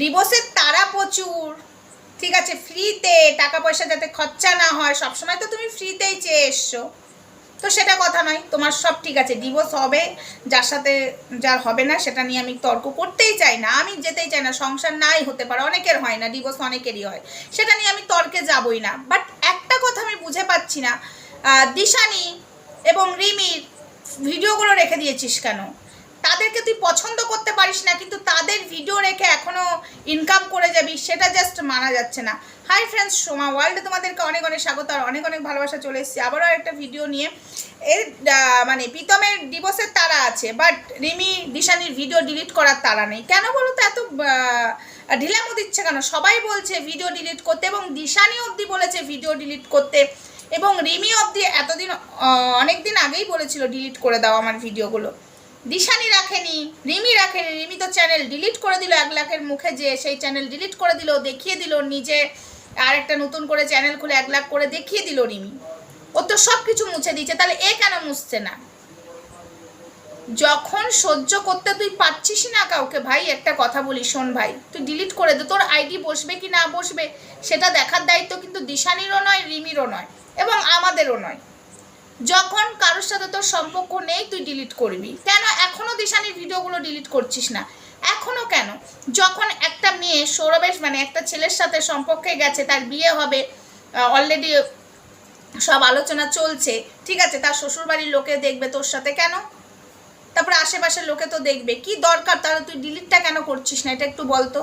ডিভোর্সের তারা প্রচুর। ঠিক আছে ফ্রিতে টাকা পয়সা যাতে খরচা না হয়, সবসময় তো তুমি ফ্রিতেই চেয়ে এসছো। তো সেটা কথা নয়, তোমার সব ঠিক আছে ডিভোর্স হবে, যার সাথে যার হবে না, সেটা নিয়ে আমি তর্ক করতেই চাই না, আমি যেতেই চাই না, সংসার নাই হতে পারে, অনেকের হয় না ডিভোর্স অনেকেরই হয়। সেটা নিয়ে আমি তর্কে যাবই না। বাট একটা কথা আমি বুঝে পাচ্ছি না দিশানি এবং রিমির ভিডিওগুলো রেখে দিয়েছিস কেন? তাদেরকে তুই পছন্দ করতে পারিস না, কিন্তু তাদের ভিডিও রেখে এখনও ইনকাম করে যাবি, সেটা জাস্ট মানা যাচ্ছে না। হাই ফ্রেন্ডস সোমা ওয়ার্ল্ডে তোমাদেরকে অনেক অনেক স্বাগত আর অনেক অনেক ভালোবাসা চলে এসেছি। আবারও একটা ভিডিও নিয়ে। এর মানে প্রীতমের ডিভোর্সের তারা আছে বাট রিমি, দিশানির ভিডিও ডিলিট করার তারা নেই। কেন বলো তো? এত ঢিলামো দিচ্ছে কেন? সবাই বলছে ভিডিও ডিলিট করতে এবং দিশানি অবধি বলেছে ভিডিও ডিলিট করতে এবং রিমি অবধি এতদিন অনেক দিন আগেই বলেছিল ডিলিট করে দাও আমার ভিডিওগুলো দিশানি রাখেনি, রিমি রাখেনি, রিমি তো চ্যানেল ডিলিট করে দিল এক লাখের মুখে যে সেই চ্যানেল ডিলিট করে দিল, দেখিয়ে দিল, নিজে আর একটা নতুন করে চ্যানেল খুলে এক লাখ করে দেখিয়ে দিল রিমি। ও তো সব কিছু মুছে দিচ্ছে তাহলে এ কেন মুছছে না? যখন সহ্য করতে তুই পারছিস না কাউকে, ভাই, একটা কথা বলি, শোন ভাই, তুই ডিলিট করে দে, তোর আইডি বসবে কি না বসবে, সেটা দেখার দায়িত্ব কিন্তু দিশানিরও নয়, রিমিরও নয়, এবং আমাদেরও নয়। যখন কারোর সাথে তোর সম্পর্ক নেই, তুই ডিলিট করবি। কেন? এখনও দিশানির ভিডিওগুলো ডিলিট করছিস না। এখনও কেন? যখন একটা মেয়ে সৌরভেশ মানে একটা ছেলের সাথে সম্পর্কে গেছে, তার বিয়ে হবে অলরেডি সব আলোচনা চলছে, ঠিক আছে? তার শ্বশুরবাড়ির লোকে দেখবে তোর সাথে কেন? তারপরে আশেপাশের লোকে তো দেখবে। কি দরকার? তাহলে তুই ডিলিটটা কেন করছিস না? এটা একটু বলতো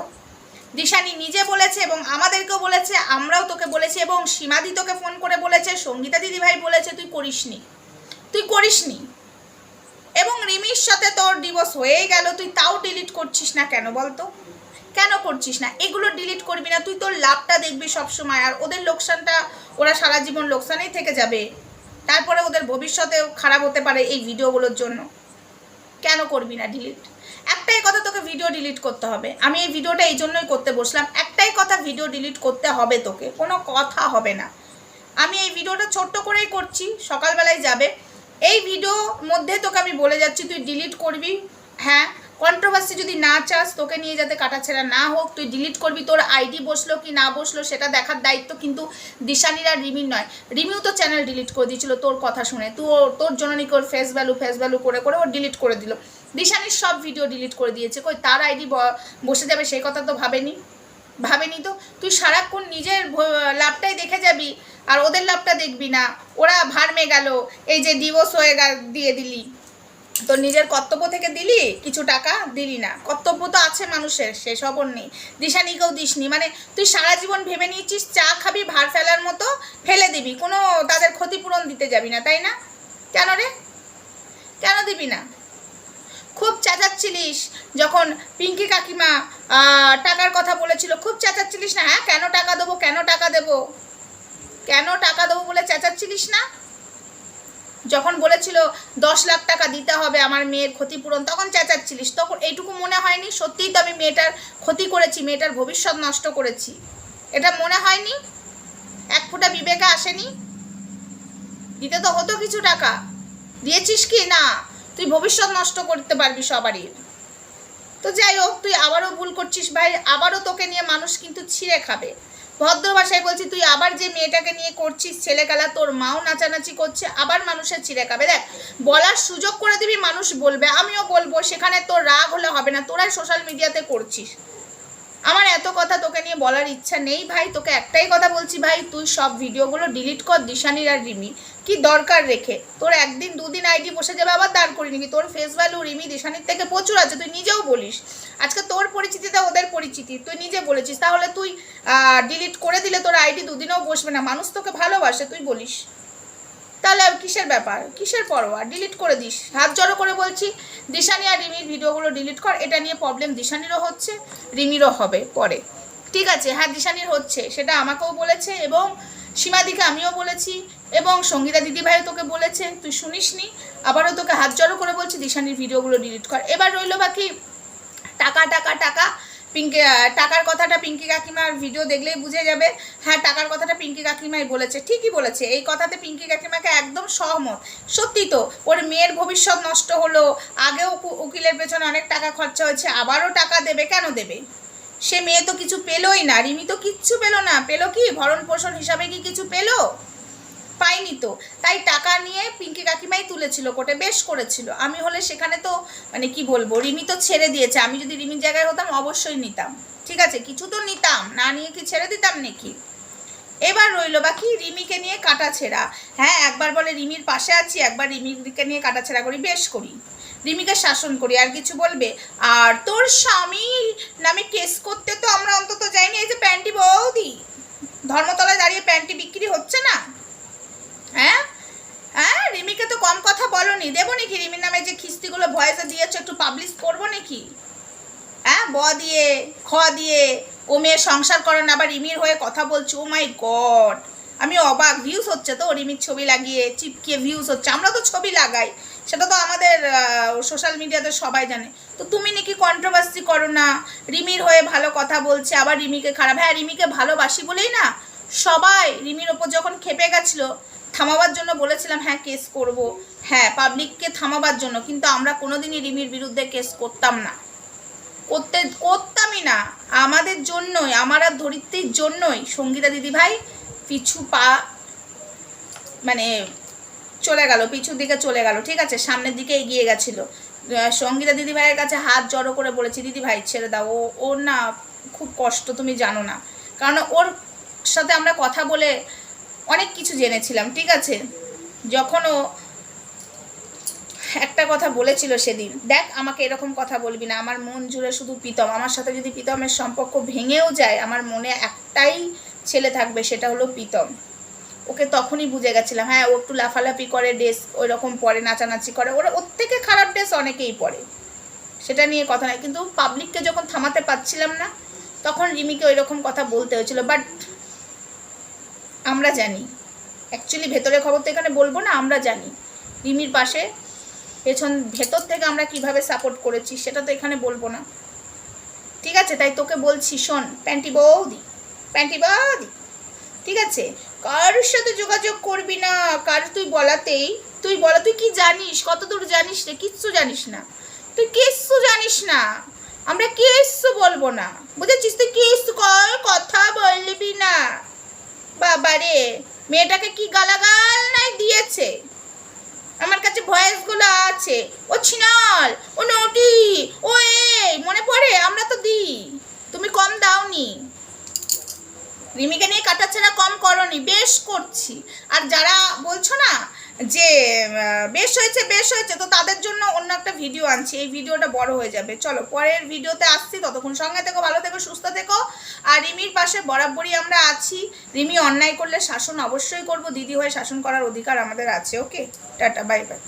দিশানি নিজে বলেছে এবং আমাদেরকেও বলেছে, আমরাও তোকে বলেছি এবং সীমাদি তোকে ফোন করে বলেছে, সঙ্গীতা দিদি ভাই বলেছে, তুই করিসনি। তুই করিসনি। এবং রিমির সাথে তোর ডিভোর্স হয়েই গেল, তুই তাও ডিলিট করছিস না কেন বলতো? কেন করছিস না? এগুলো ডিলিট করবি না, তুই তোর লাভটা দেখবি সবসময়, আর ওদের লোকসানটা ওরা সারা জীবন লোকসানেই থেকে যাবে। তারপরে ওদের ভবিষ্যতেও খারাপ হতে পারে এই ভিডিওগুলোর জন্য। কেন করবি না ডিলিট একটাই কথা তোকে ভিডিও ডিলিট করতে হবে। আমি এই ভিডিওটা এই জন্যই করতে বসলাম, একটাই কথা ভিডিও ডিলিট করতে হবে তোকে, কোনো কথা হবে না। আমি এই ভিডিওটা ছোট্ট করেই করছি, সকালবেলায় যাবে। এই ভিডিও মধ্যে তোকে আমি বলে যাচ্ছি, তুই ডিলিট করবি হ্যাঁ? কন্ট্রোভার্সি যদি না চাস, তোকে নিয়ে যাতে কাটাছেড়া না হোক, তুই ডিলিট করবি, তোর আইডি বসল কি না বসল, সেটা দেখার দায়িত্ব কিন্তু দিশানির আর রিমির নয়। রিমিও তো চ্যানেল ডিলিট করে দিয়েছিল তোর কথা শুনে তুই তোর জন্য নাকি ওর ফেস ভ্যালু ফেস ভ্যালু করে করে ও ডিলিট করে দিল। দিশানির সব ভিডিও ডিলিট করে দিয়েছে। কই, তার আইডি বসে যাবে, সেই কথা তো ভাবেনি। ভাবেনি তো। তুই সারাক্ষণ নিজের লাভটাই দেখে যাবি, আর ওদের লাভটা দেখবি না। ওরা ভারমে গেল, এই যে ডিভোর্স হয়ে দিয়ে দিলি। তোর নিজের কর্তব্য থেকে দিলি, কিছু টাকা দিলি না। কর্তব্য তো আছে মানুষের, সে সবর নেই। দিশানিকেও দিসনি। মানে তুই সারা জীবন ভেবে নিয়েছিস, চা খাবি, ভার ফেলার মতো ফেলে দিবি। কোনো তাদের ক্ষতিপূরণ দিতে যাবি না, তাই না? কেন রে? কেন দিবি না? খুব চেঁচাচ্ছিলিস। যখন পিঙ্কি কাকিমা টাকার কথা বলেছিল, খুব চেঁচাচ্ছিলিস না হ্যাঁ? কেন টাকা দেবো, কেন টাকা দেবো? কেন টাকা দেবো বলে চেঁচাচ্ছিলিস না? যখন বলেছিল, দশ লাখ টাকা দিতে হবে আমার মেয়ের ক্ষতিপূরণ, তখন চেঁচাচ্ছিলিস। তখন এইটুকু মনে হয়নি? সত্যিই তো আমি মেয়েটার ক্ষতি করেছি, মেয়েটার ভবিষ্যৎ নষ্ট করেছি। এটা মনে হয়নি? এক ফুটা বিবেকে আসেনি? দিতে তো হতো কিছু টাকা। দিয়েছিস কি? না। তুই ভবিষ্যৎ নষ্ট করতে পারবি সবারই। তো যাই হোক, তুই আবারও ভুল করছিস ভাই, আবারও তোকে নিয়ে মানুষ কিন্তু ছিঁড়ে খাবে। ভদ্র ভাষায় বলছি, তুই আবার যে মেয়েটাকে নিয়ে করছিস, ছেলেকালা, তোর মাও নাচানাচি করছে, আবার মানুষের ছিঁড়ে খাবে। দেখ, বলার সুযোগ করে দিবি, মানুষ বলবে, আমিও বলব, সেখানে তোর রাগ হলে হবে না, তোরাই সোশ্যাল মিডিয়াতে করছিস। আমার এত কথা তোকে নিয়ে বলার ইচ্ছা নেই ভাই, তোকে একটাই কথা বলছি ভাই, তুই সব ভিডিওগুলো ডিলিট কর দিশানির আর রিমি। কি দরকার রেখে? তোর একদিন দুদিন আইডি বসে যাবে, আবার দাঁড় করে নিবি। তোর ফেস ভ্যালু রিমি দিশানির থেকে প্রচুর আছে, তুই নিজেও বলিস। আজকে তোর পরিচিতিতে ওদের পরিচিতি, তুই নিজে বলেছিস। তাহলে তুই ডিলিট করে দিলে তোর আইডি দুদিনেও বসবে না। মানুষ তোকে ভালোবাসে, তুই বলিস। তাহলে কিসের ব্যাপার? কিসের পরোয়া? ডিলিট করে দিস। হাত জড়ো করে বলছি, দিশানি আর রিমির ভিডিওগুলো ডিলিট কর, এটা নিয়ে প্রবলেম দিশানিরও হচ্ছে, রিমিরও হবে পরে। ঠিক আছে হ্যাঁ দিশানির হচ্ছে, সেটা আমাকেও বলেছে এবং সীমাদিকে আমিও বলেছি এবং সঙ্গীতা দিদিভাইও তোকে বলেছে, তুই শুনিসনি? আবারও তোকে হাত জড়ো করে বলছি, দিশানির ভিডিওগুলো ডিলিট কর। এবার রইল বাকি টাকা টাকা টাকা পিঙ্কি টাকার কথাটা পিঙ্কি কাকিমার ভিডিও দেখলেই বুঝে যাবে। হ্যাঁ টাকার কথাটা পিঙ্কি কাকিমাই বলেছে, ঠিকই বলেছে। এই কথাতে পিঙ্কি কাকিমাকে একদম সহমত। সত্যি তো, ওর মেয়ের ভবিষ্যৎ নষ্ট হলো আগেও উকিলের পেছনে অনেক টাকা খরচা হয়েছে, আবারও টাকা দেবে, কেন দেবে? সে মেয়ে তো কিছু পেলোই না, রিমি তো কিচ্ছু পেল না। পেল কি? ভরণ পোষণ হিসাবে কি কিছু পেল? পাইনি তো। তাই টাকা নিয়ে পিঙ্কি কাকিমাই তুলেছিল কোটে বেশ করেছিল। আমি হলে সেখানে তো মানে কি বলব, রিমি তো ছেড়ে দিয়েছে। আমি যদি রিমির জায়গায় হতাম, অবশ্যই নিতাম। ঠিক আছে, কিছু তো নিতাম। না নিয়ে কি ছেড়ে দিতাম নাকি? এবার রইল বাকি রিমিকে নিয়ে কাটা ছেঁড়া। হ্যাঁ একবার বলে রিমির পাশে আছি, একবার রিমিকে নিয়ে কাটা ছেঁড়া করি, বেশ করি। রিমিকে শাসন করি, আর কিছু বলবে? আর তোর স্বামী নামে কেস করতে তো আমরা অন্তত যাইনি, এই যে প্যান্টি বৌদি। ধর্মতলায় দাঁড়িয়ে প্যান্টি বিক্রি হচ্ছে না? হ্যাঁ? হ্যাঁ রিমিকে তো কম কথা বলনি। দেবো নাকি রিমির নামে যে খিস্তিগুলো ভয়েসে দিয়েছ, একটু পাবলিশ করব নাকি? হ্যাঁ ব দিয়ে, খ দিয়ে, ও মেয়ে সংসার করে না, আবার রিমির হয়ে কথা বলছে, ও মাই গড! আমি অবাক ভিউজ হচ্ছে তো, রিমির ছবি লাগিয়ে, চিপকিয়ে ভিউজ হচ্ছে, আমরা তো ছবি লাগাই, সেটা তো আমাদের সোশ্যাল মিডিয়াতে সবাই জানে। তো তুমি নাকি কন্ট্রোভার্সি করো না, রিমির হয়ে ভালো কথা বলছে, আবার রিমিকে খারাপ হ্যাঁ রিমিকে ভালোবাসি বলেই না, সবাই রিমির ওপর যখন খেপে গেছিল থামাবার জন্য বলেছিলাম হ্যাঁ কেস করব। হ্যাঁ পাবলিককে থামাবার জন্য, কিন্তু আমরা কোনোদিনই রিমির বিরুদ্ধে কেস করতাম না। করতে, করতামই না। আমাদের জন্যই, আমার আর ধরিত্রীর জন্যই সঙ্গীতা দিদি ভাই পিছু পা মানে চলে গেল, পিছুর দিকে চলে গেল, ঠিক আছে? সামনের দিকে এগিয়ে গেছিল। সঙ্গীতা দিদি ভাইয়ের কাছে হাত জড়ো করে বলেছি দিদি ভাই ছেড়ে দাও। ও, ওর না খুব কষ্ট, তুমি জানো না। কারণ ওর সাথে আমরা কথা বলে অনেক কিছু জেনেছিলাম, ঠিক আছে? যখন ও একটা কথা বলেছিল সেদিন, দেখ, আমাকে এরকম কথা বলবি না, আমার মন জুড়ে শুধু প্রীতম। আমার সাথে যদি প্রীতমের সম্পর্ক ভেঙেও যায়, আমার মনে একটাই ছেলে থাকবে, সেটা হলো প্রীতম। ওকে তখনই বুঝে গেছিলাম হ্যাঁ ও একটু লাফালাফি করে, ড্রেস ওই রকম পরে, নাচানাচি করে। ওরা, ওর থেকে খারাপ ড্রেস অনেকেই পরে, সেটা নিয়ে কথা নয় কিন্তু পাবলিককে যখন থামাতে পারছিলাম না, তখন রিমিকে ওই রকম কথা বলতে হয়েছিল। বাট আমরা জানি। অ্যাকচুয়ালি ভেতরের খবর তো এখানে বলব না, আমরা জানি। রিমির পাশে, পেছন, ভেতর থেকে আমরা কীভাবে সাপোর্ট করেছি, সেটা তো এখানে বলব না। ঠিক আছে, তাই তোকে বলছি, শোন, প্যান্টি বৌদি প্যান্টি বৌদি, ঠিক আছে? কারোর সাথে যোগাযোগ করবি না, কার তুই বলাতেই, তুই বলা, তুই কি জানিস? কত দূর জানিস রে? কিচ্ছু জানিস না। তুই কিচ্ছু জানিস না। আমরা কিচ্ছু বলব না। বুঝেছিস? তুই কিচ্ছু কথা বলবি না। বাবারে মেয়েটাকে কি গালাগাল নাই দিয়েছে? আমার কাছে ভয়েসগুলো আছে। ও ছিনাল, ও নটি, ও এই, মনে পড়ে? আমরা তো দিই। তুমি কম দাওনি। রিমিকে নিয়ে কাটাছেড়া কম করনি, বেশ করছি। আর যারা বলছো না যে বেশ হয়েছে বেশ হয়েছে, তো তাদের জন্য অন্য একটা ভিডিও আনছি। এই ভিডিওটা বড় হয়ে যাবে। চলো, পরের ভিডিওতে আসছি। ততক্ষণ সঙ্গে থেকো, ভালো থেকো, সুস্থ থেকো। আর রিমির পাশে বরাবরই আমরা আছি। রিমি অন্যায় করলে শাসন অবশ্যই করব। দিদি হয়ে শাসন করার অধিকার আমাদের আছে ওকে টাটা বাই বাই